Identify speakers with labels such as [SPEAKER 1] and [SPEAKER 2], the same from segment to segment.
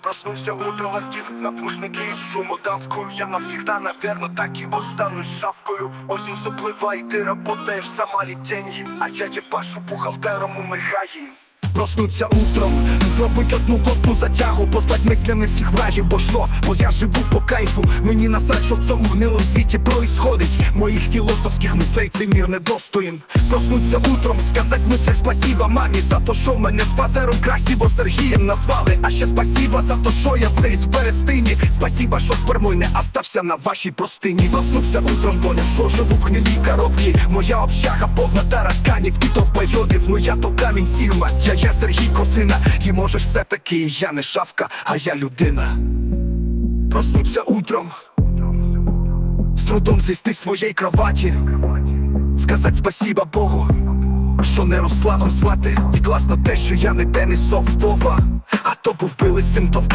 [SPEAKER 1] Проснувся у талантів, напушники із шумодавкою Я навсегда, наверно, так і останусь шавкою. Осінь запливає, ти работаєш за малі деньги А я єбашу бухгалтером у Михаї Проснуться утром, зробить одну плотну затягу, послать мислями всіх врагів, бо що, бо я живу по кайфу, мені насрать, що в цьому гнилому світі происходить. Моїх філософських мислей цей мір недостоїн. Проснуться утром, сказать мислях спасіба мамі За то, що мене з фазером красиво Сергієм назвали. А ще спасіба за то, що я виріс в Берестині. Спасіба, що спермой не остався на вашій простині. Проснувся утром, поняв, що живу в гнилій коробці Моя общага повна тараканів, і то в ну я то камінь сірма Я є Сергій Косина, і можеш все-таки я не шавка, а я людина. Проснуться утром. З трудом злізти своєї кроваті. Сказать спасіба Богу що не Русланом звати. І класно те, що я не Денисов Вова А то був били сим то в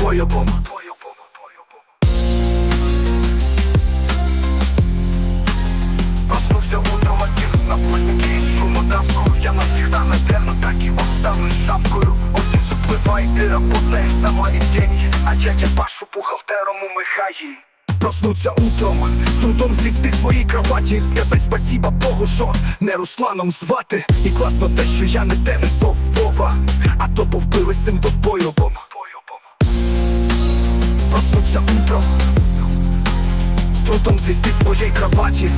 [SPEAKER 1] за мої деньги А я єбашу бухгалтером у Михаї. Проснуться утром, з трудом злізти з своєї кроваті. Сказать спасіба Богу, що не Русланом звати. І класно те, що я не Денисов Вова А то повбили сим то бойобом Проснуться утром З трудом злізти своєї кроваті.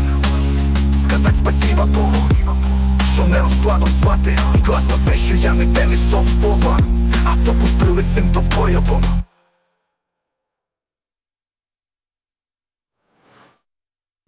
[SPEAKER 1] Сказать спасіба Богу Що не Русланом звати. І класно те, що я не Денисов Вова А то повбили сим то бойобом